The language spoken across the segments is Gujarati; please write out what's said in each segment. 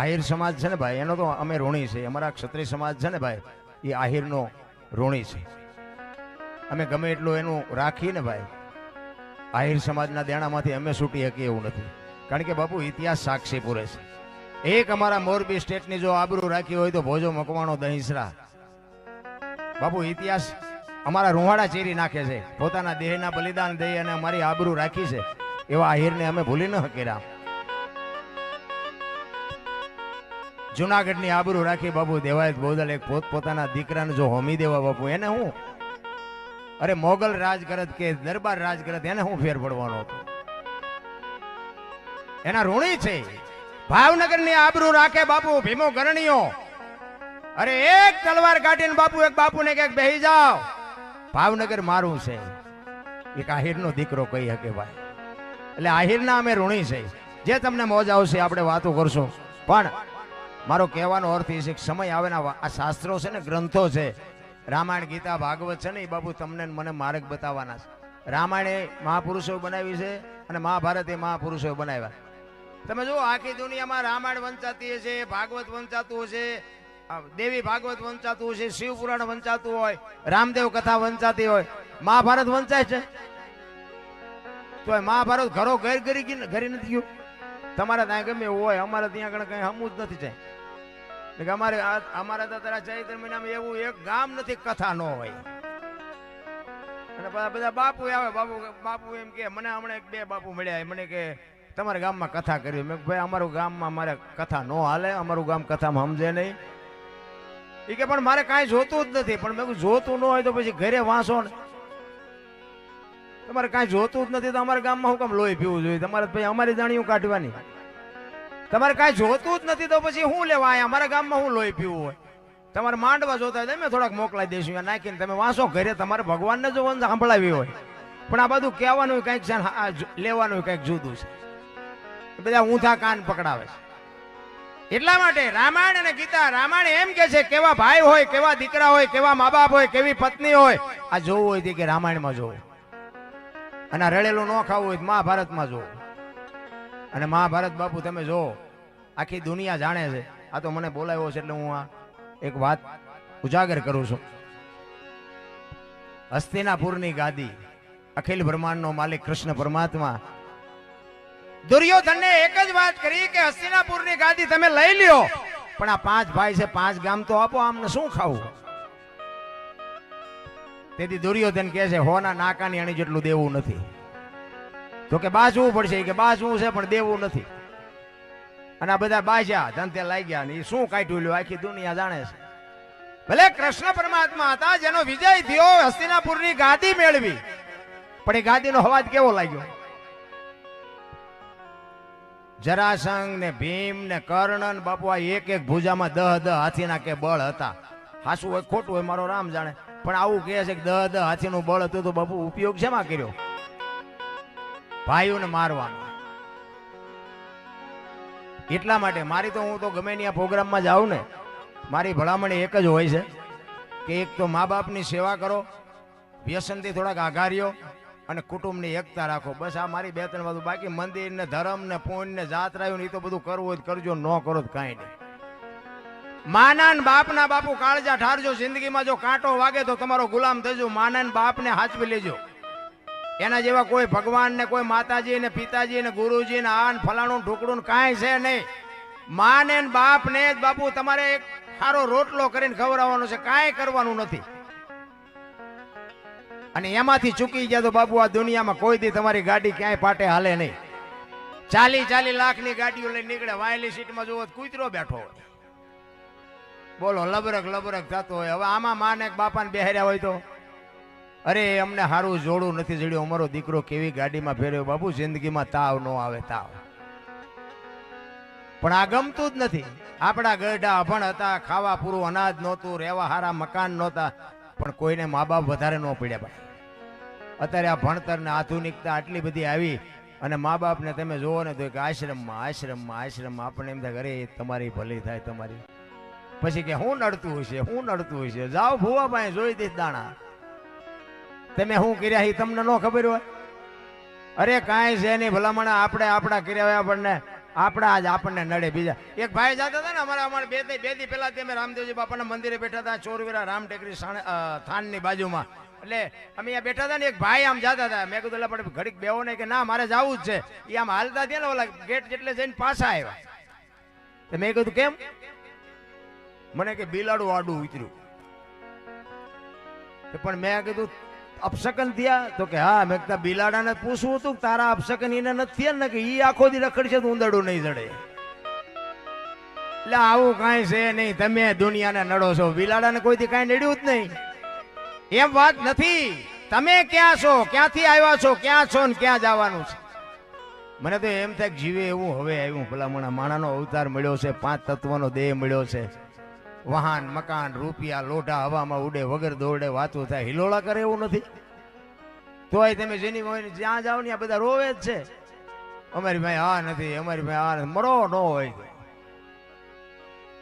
આહિર સમાજ છે ને ભાઈ, એનો તો અમે ઋણી છે અમારા ક્ષત્રિય સમાજ છે ને ભાઈ, એ આહિરનો ઋણી છે. અમે ગમે એટલું એનું રાખીએ ને ભાઈ, આહિર સમાજના દેણામાંથી અમે છૂટી શકીએ એવું નથી. કારણ કે બાપુ, ઇતિહાસ સાક્ષી પૂરે છે. એક અમારા મોરબી સ્ટેટની જો આબરૂ રાખી હોય તો ભોજો, મકવાણો, દહીસરા. બાપુ, ઇતિહાસ અમારા રૂહાડા ચીરી નાખે છે. પોતાના દેહના બલિદાન દઈ અને અમારી આબરૂ રાખી છે. એવા આહિરને અમે ભૂલી ન શકી જુનાગઢની આબરૂ રાખી બાપુ દેવાયત બોદલ એક પોત પોતાના દીકરાને જો હોમી દેવા બાપુ, એને હું? અરે મોગલ રાજ કે દરબાર રાજ એને હું ફેર પડવાનો હતો? એના ઋણી છે. ભાવનગરની આબરૂ રાખે બાપુ, ભીમો ગરણીઓ. અરે એક તલવાર કાઢીને બાપુ, એક બાપુને ક્યાંક બેહી જાઓ. ભાવનગર મારું છે. એક આહિરનો દીકરો કહી શકે ભાઈ. એટલે આહિરના અમે ઋણી છે. જે તમને મોજ આવશે, આપણે વાતો કરશું. પણ મારો કહેવાનો અર્થ એ છે કે સમય આવે આ શાસ્ત્રો છે ને, ગ્રંથો છે. રામાયણ, ગીતા, ભાગવત છે ને, એ બાબુ તમને મને માર્ગ બતાવવાના છે. રામાયણ એ મહાપુરુષો બનાવી છે અને મહાભારત એ મહાપુરુષો બનાવ્યા. તમે જુઓ, આખી દુનિયામાં રામાયણ વંચાતી છે ભાગવત વંચાતું છે દેવી ભાગવત વંચાતું છે શિવ પુરાણ વંચાતું હોય, રામદેવ કથા વંચાતી હોય, મહાભારત વંચાય છે. તો મહાભારત ઘરો ઘર ઘરી ઘરી નથી ગયું. તમારે ત્યાં ગમે હોય, અમારે ત્યાં આગળ કઈ હમું જ નથી જાય. કે અમારે અમારા તારા ચૈત્ર મહિનામાં એવું એક ગામ નથી, કથા ન હોય. અને બધા બધા બાપુ આવે, બાપુ બાપુ એમ કે, મને હમણાં એક બે બાપુ મળ્યા મને કે, તમારા ગામમાં કથા કરવી મેં ભાઈ, અમારું ગામમાં મારે કથા ન હાલે, અમારું ગામ કથામાં સમજે નહીં. એ કે, પણ મારે કાંઈ જોતું જ નથી. પણ મેં જોતું ન હોય તો પછી ઘરે વાંચો ને. તમારે કાંઈ જોતું જ નથી તો અમારા ગામમાં હું કામ લોહી પીવું જોઈએ? તમારે ભાઈ અમારી જાણીયું કાઢવાની. તમારે કાંઈ જોતું જ નથી તો પછી શું લેવા અહીંયા અમારા ગામમાં હું લોહી પીવું હોય. તમારે માંડવા જોતા હોય તો અમે થોડાક મોકલાઈ દઈશું. નાખીને તમે વાંચો ઘરે તમારે ભગવાનને જો સાંભળાવી હોય. પણ આ બધું કહેવાનું કંઈક છે લેવાનું કંઈક જુદું છે. બધા ઊંધા કાન પકડાવે છે. એટલા માટે રામાયણ અને ગીતા, રામાયણ એમ કે છે, કેવા ભાઈ હોય, કેવા દીકરા હોય, કેવા મા બાપ હોય, કેવી પત્ની હોય, આ જોવું હોય તે કે રામાયણમાં જોવું. અને રડેલું ન ખાવું હોય મહાભારતમાં જોવું. અને મહાભારત બાપુ તમે જો આખી દુનિયા જાણે છે. આ તો મને બોલાવ્યો છે એટલે હું આ એક વાત ઉજાગર કરું છું. હસ્તિનાપુરની ગાદી, અખિલ બ્રહ્માંડનો માલિક કૃષ્ણ પરમાત્મા. દુર્યોધનને એક જ વાત કરી કે હસ્તિનાપુરની ગાદી તમે લઈ લ્યો. પણ આ પાંચ ભાઈ છે, પાંચ ગામ તો આપો, આમને શું ખાવું? તેથી દુર્યોધન કહે છે, હોના નાકાની અણી જેટલું દેવું નથી. તો કે બાજવું પડશે? કે બાજવું છે, પણ દેવું નથી. અને આ બધા બાજા ધંધે લાગ્યા ને એ શું કાઢ્યું લ્યો? આખી દુનિયા જાણે છે. ભલે કૃષ્ણ પરમાત્મા હતા, જેનો વિજય થયો, હસ્તિનાપુરની ગાદી મેળવી. પણ એ ગાદીનો અવાજ કેવો લાગ્યો? જરાસંઘ ને ભીમ ને કર્ણ ને બાપુ આ એક એક ભુજામાં દહ દહ હાથીના કે બળ હતા. હાસું હોય, ખોટું હોય, મારો રામ જાણે. પણ આવું કહે છે કે દહ દહ હાથીનું બળ હતું તો બાપુ ઉપયોગ શેમાં કર્યો? ભાઈઓને મારવાનો. એટલા માટે મારી તો હું તો ગમે ત્યાં પ્રોગ્રામમાં જાઉં ને, મારી ભલામણ એક જ હોય છે કે એક તો મા બાપની સેવા કરો, વ્યસનથી થોડાક આઘાર્યો અને કુટુંબની એકતા રાખો. બસ આ મારી બે ત્રણ બધું બાકી મંદિર ને ધર્મ ને પૂન ને જાત રહ્યું એ તો બધું કરવું હોય કરજો, ન કરો તો કાંઈ નહીં. માના બાપના બાપુ કાળજા ઠારજો, જિંદગીમાં જો કાંટો વાગે તો તમારો ગુલામ થજો. માના બાપને હાચવી લેજો. એના જેવા કોઈ ભગવાન ને, કોઈ માતાજી ને, પિતાજી ને, ગુરુજી ને, આન, ફલાણું ઢોકડું કાંઈ છે નહીં. મા ને બાપ ને જ બાપુ, તમારે એક સારો રોટલો કરીને ખવડાવવાનો છે, કાંઈ કરવાનું નથી. અને એમાંથી ચૂકી ગયા તો બાપુ, આ દુનિયામાં કોઈ દી તમારી ગાડી ક્યાંય પાટે હાલે નહીં. ચાલી ચાલી લાખની ગાડીઓ લઈને નીકળે, વાયલી સીટમાં જોવો કૂતરો બેઠો હોય. બોલો, લબરક લબરક થતો હોય. હવે આમાં માને બાપાને બેહર્યા હોય તો? અરે, અમને સારું જોડું નથી જડ્યું. અમારો દીકરો કેવી ગાડીમાં ફેર્યો? બાપુ જિંદગીમાં તાવ ન આવે, તાવ. પણ આ ગમતું જ નથી. આપણા ગરડા અભણ હતા, ખાવા પૂરું અનાજ નહોતું, રહેવા હારા મકાન નહોતા, પણ કોઈને મા બાપ વધારે ન પડ્યા ભાઈ. અત્યારે આ ભણતરને આધુનિકતા આટલી બધી આવી અને મા બાપને તમે જોવો ને તો કે આશ્રમમાં આશ્રમમાં આશ્રમમાં આપણને એમ થાય અરે તમારી ભલી થાય તમારી. પછી કે હું નડતું હશે, હું નડતું હશે? જાઓ ભુવા પાસે જોઈ દઈશ દાણા. તમે શું કર્યા એ તમને ન ખબર હોય? અરે કાંઈ છે નહીં, ભલામણ આપણે આપણા કર્યા હોય આપણને. આપણા જ આપણને નડે બીજા. એક ભાઈ જતા હતા ને અમારા, અમારે બે બે દી પહેલાં અમે રામદેવજી બાપાના મંદિરે બેઠા હતા, ચોરવીરા રામ ટેકરી થાનની બાજુમાં. એટલે અમે અહીંયા બેઠા હતા ને, એક ભાઈ આમ જતા હતા. મેં કીધું પણ ઘડીક બેહો ને કે ના, મારે જવું જ છે. એ આમ હાલતા થયા ને ઓલા ગેટ જેટલે જઈને પાછા આવ્યા. મેં કીધું, કેમ? મને કે, બિલાડું આડું ઉતર્યું. પણ મેં કીધું અપશકન થયા? તો કે, હા, મેં કહેતા બિલાડાને પૂછવું હતું તારા અપશકન એને નથી ને કે એ આખો દી રખડશે તો ઉંદરડું નહીં જડે. એટલે આવું કાંઈ છે નહીં, તમે દુનિયાને નડો છો. બિલાડાને કોઈથી કાંઈ નડ્યું જ નહીં. એમ વાત નથી. તમે ક્યાં છો? ક્યાંથી આવ્યા છો? ક્યાં છો ને ક્યાં જવાનું છે? મને તો એમ થાય જીવે એવું હવે આવ્યું. ભલામણા માણાનો અવતાર મળ્યો છે, પાંચ તત્વનો દેહ મળ્યો છે. વાહન, મકાન, રૂપિયા, લોઢા, હવામાં ઉડે, વગર દોડે વાતો થાય. હિલોળા કરે એવું નથી. તોય તમે જેની હોય જ્યાં જાઓ ને બધા રોવે જ છે. અમારી ભાઈ આ નથી, અમારી ભાઈ આ નથી. મરો ન હોય.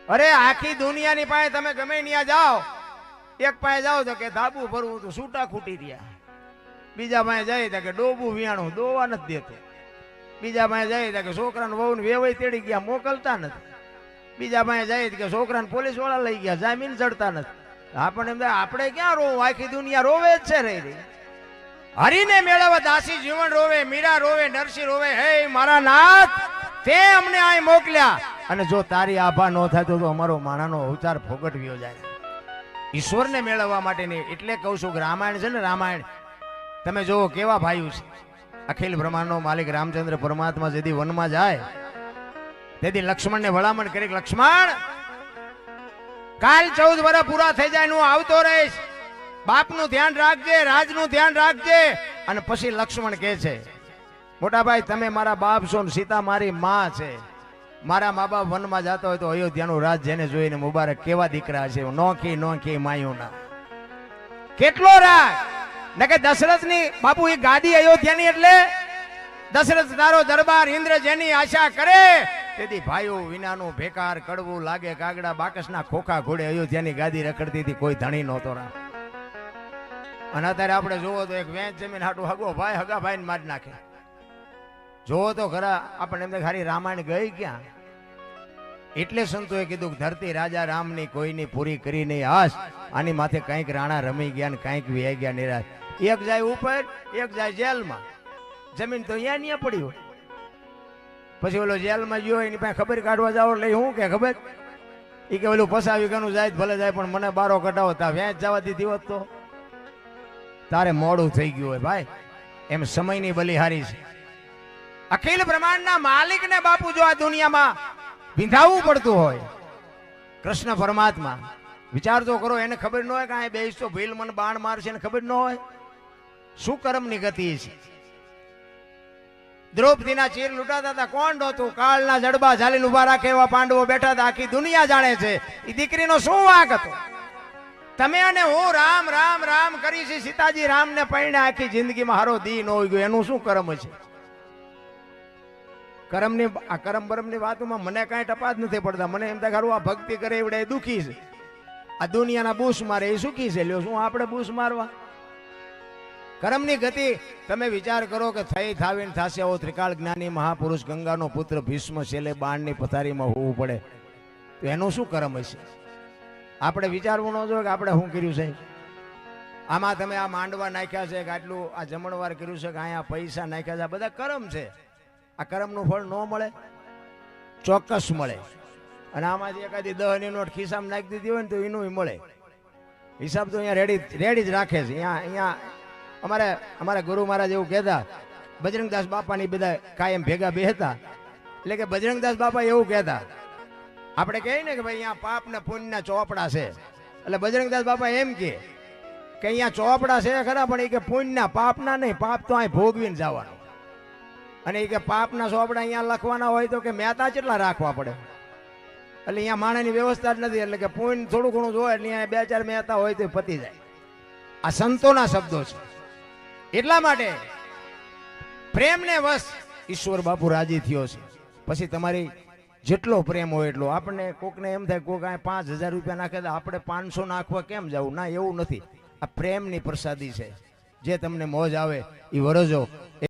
અરે, આખી દુનિયાની પાસે તમે ગમે ત્યાં જાઓ. એક પાસે જાઓ તો કે ધાબુ ભરવું તો છૂટા ખૂટી રહ્યા. બીજા પાસે જાય તો કે ડોબું વિયાણું દોવા નથી દેતો. બીજા પાસે જાય તો કે છોકરાને વહુ વેવાઈ તેડી ગયા, મોકલતા નથી. બીજા પાસે જાય કે છોકરાને પોલીસવાળા લઈ ગયા, જામીન ચડતા નથી. આપણને એમ આપણે ક્યાં રોવું? આખી દુનિયા રોવે જ છે રહી રહી. હરીને મેળવવા દાસી જીવન રોવે, મીરા રોવે, નરસિંહ રોવે, હે મારા નાથ, તે અમને અહીં મોકલ્યા. અને જો તારી આભા ન થાય તો અમારો માણાનો અવતાર ફોગટવ્યો જાય. ઈશ્વરને મેળવવા માટેની એટલે કહું છું કે રામાયણ છે ને રામાયણ, તમે જુઓ કેવા ભાઈઓ છે. અખિલ બ્રહ્માંડનો માલિક રામચંદ્ર પરમાત્મા જેથી વનમાં જાય તેથી લક્ષ્મણને ભલામણ કરી લક્ષ્મણ, કાલ ચૌદ વર્ષ પૂરા થઈ જાય હું આવતો રહીશ. બાપનું ધ્યાન રાખજે, રાજનું ધ્યાન રાખજે. અને પછી લક્ષ્મણ કહે છે, મોટાભાઈ, તમે મારા બાપ છો ને સીતા મારી માં છે. મારા મા બાપ વનમાં જતા હોય તો અયોધ્યાનું રાજ જેને જોઈને મુબારક કેવા દીકરા છે નોખી નોખી માયુના. કેટલો રાગ? ને કે દશરથની બાપુ એ ગાદી અયોધ્યાની એટલે? દશરથ તારો દરબાર ઇન્દ્ર જેની આશા કરે? તેથી ભાઈઓ વિનાનું ભેકાર કડવું લાગે કાગડા બાકસના ખોખા ઘોડે અયોધ્યાની ગાદી રખડતી હતી, કોઈ ધણી નહોતો અને અત્યારે આપણે જોવો તો એક વેચ જમીન હાટું હગો ભાઈ હગા ભાઈ મારી નાખે. જોવો તો ખરા, આપણને એમ થાય ખાલી રામાયણ ગઈ ક્યાં? એટલે સંતોએ કીધું ધરતી રાજા રામની કોઈની પૂરી કરી નહીં આશ આની માથે કંઈક રાણા રમી ગયા ને કંઈક વ્યાઈ ગયા નિરાશ. એક જાય ઉપર એક જાય જેલમાં. જમીન તો અહીંયા નહીં પડ્યું પછી ઓલો જેલમાં ગયો એની પાસે ખબર કાઢવા જાવ એટલે હું કે ખબર? એ કે ઓલું ફસાવી ગયું જાય ભલે જાય, પણ મને બારો કઢાવો તા વ્યાજ જવા દીધી હોત તો. તારે મોડું થઈ ગયું હોય ભાઈ. એમ સમયની બલિહારી છે. અખિલ બ્રહ્માંડના માલિકને બાપુ જો આ દુનિયામાં વિંધાવવું પડતું હોય, કૃષ્ણ પરમાત્મા, વિચાર તો કરો, એને ખબર ન હોય કે આ બેસ ભીલ મને બાણ મારશે, એને ખબર ન હોય. શું કર્મની ગતિ છે? દ્રૌપદીના ચીર લૂંટાતા હતા. કોણ નહોતું? કાળના જડબા ઝાલીને ઊભા રાખે એવા પાંડવો બેઠા હતા. આખી દુનિયા જાણે છે. એ દીકરીનો શું વાંક હતો? તમે અને હું રામ રામ રામ કરી છે. સીતાજી રામને પૈણે આખી જિંદગીમાં હારો દી ન હોય ગયો. એનું શું કર્મ છે? કરમની, આ કરમ બરમની વાતોમાં મને કાંઈ ટપા જ નથી પડતા. મને એમ થાય આ ભક્તિ કરે એવડે દુખી છે. આ દુનિયાના બૂસ મારે એ સુખી છે. લ્યો, શું આપણે બૂસ મારવા? કરમની ગતિ, તમે વિચાર કરો કે થઈ થાવીને થશે આવો ત્રિકાળ જ્ઞાની મહાપુરુષ ગંગાનો પુત્ર ભીષ્મ છેલ્લે બાણની પથારીમાં હોવું પડે. તો એનું શું કરમ હશે? આપણે વિચારવું ન જોઈએ કે આપણે શું કર્યું છે? આમાં તમે આ માંડવા નાખ્યા છે કે આટલું આ જમણવાર કર્યું છે કે અહીંયા પૈસા નાખ્યા છે? આ બધા કરમ છે. આ કરમનું ફળ ન મળે, ચોક્કસ મળે. અને આમાંથી એકાદી દહની નોટ ખિસ્સામાં નાખી દીધી હોય ને તો એનું મળે. હિસાબ તો અહીંયા રેડી રેડી જ રાખે છે. અહીંયા અહીંયા અમારે, અમારા ગુરુ મહારાજ એવું કહેતા, બજરંગદાસ બાપાની બધા કાયમ ભેગા બેહતા. એટલે કે બજરંગદાસ બાપા એવું કહેતા, આપણે કહીએ ને કે ભાઈ અહીંયા પાપ ને પુણ્યના ચોપડા છે. એટલે બજરંગદાસ બાપા એમ કે અહીંયા ચોપડા છે ખરા, પણ એ કે પુણ્યના પાપના નહીં, પાપ તો અહીં ભોગવીને જવાનું. અને એ કે પાપના ચોપડા અહીંયા લખવાના હોય તો કે મહેતા કેટલા રાખવા પડે? એટલે અહીંયા માણસની વ્યવસ્થા જ નથી, એટલે કે પુણ્ય થોડું ઘણું જોવે, એટલે અહીંયા બે ચાર મહેતા હોય તો પતી જાય. આ સંતોના શબ્દો છે. એટલા માટે પ્રેમને વશ ઈશ્વર બાપુ રાજી થયો છે. પછી તમારી જેટલો પ્રેમ હોય એટલો. આપણને કોકને એમ થાય, કોક આ પાંચ હજાર રૂપિયા નાખે તો આપણે પાંચસો નાખવા કેમ જવું? ના, એવું નથી. આ પ્રેમની પ્રસાદી છે. જે તમને મોજ આવે એ વરજો